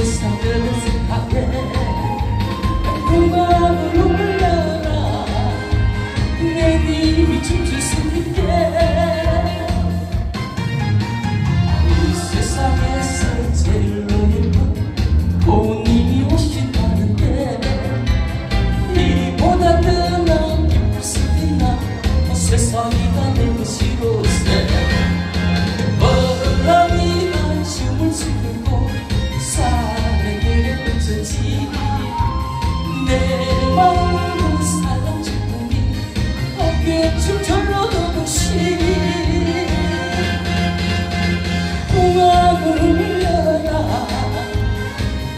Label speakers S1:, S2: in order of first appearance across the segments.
S1: 세상을 생각해 고막으로 올라가 내 님이 춤출 수 있게 이 세상에서 제일 예쁜 고님이 오신다는데 이보다 뜨는 기쁠 수 있나 세상이 다내 것이로세 바람이 심을 주는 위에 춤철로 도시 공항을 흘러다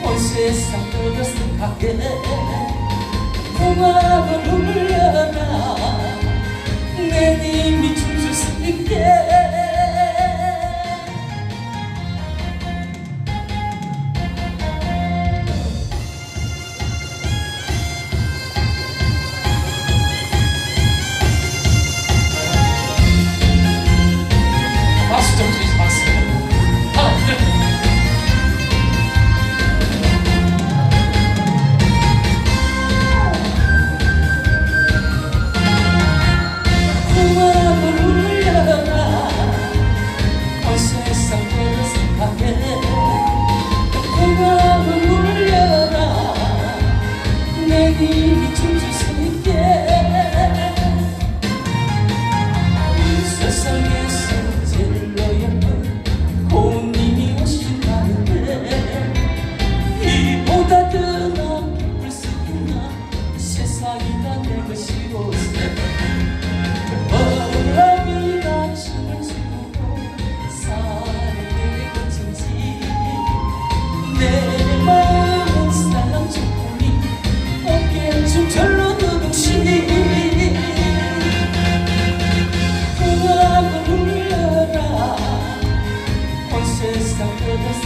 S1: 온 세상 떠나 생각해 공항을 흘러다 내 힘이 춤출 수 있게.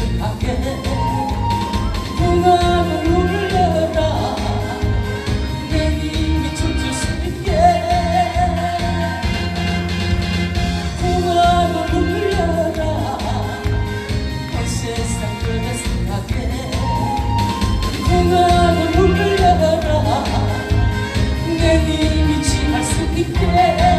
S1: 슬프게 응원을 울려라 내 힘이 춤출 수 있게. 응원을 울려라 온 세상 그대생각에 응원을 울려라 내 힘이 지할 수 있게.